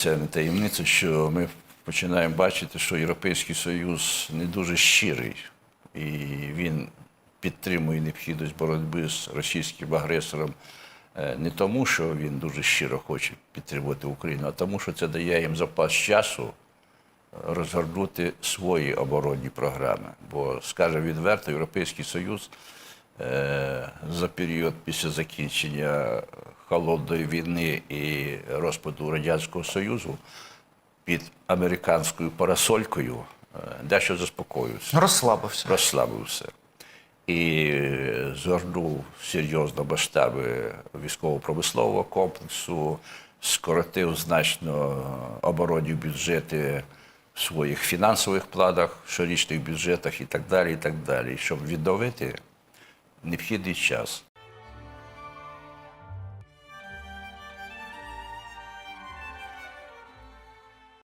Це не таємниця, що ми починаємо бачити, що Європейський Союз не дуже щирий, і він підтримує необхідність боротьби з російським агресором е, не тому, що він дуже щиро хоче підтримувати Україну, а тому, що це дає їм запас часу розгорнути свої оборонні програми. Бо, скаже відверто, Європейський Союз е, за період після закінчення холодної війни і розпаду Радянського Союзу під американською парасолькою е, дещо заспокоївся Розслабився. розслабився і е, згорнув серйозно масштаби військово-промислового комплексу, скоротив значно оборонні бюджети в своїх фінансових планах, щорічних бюджетах і так далі. і так далі. Щоб відновити необхідний час.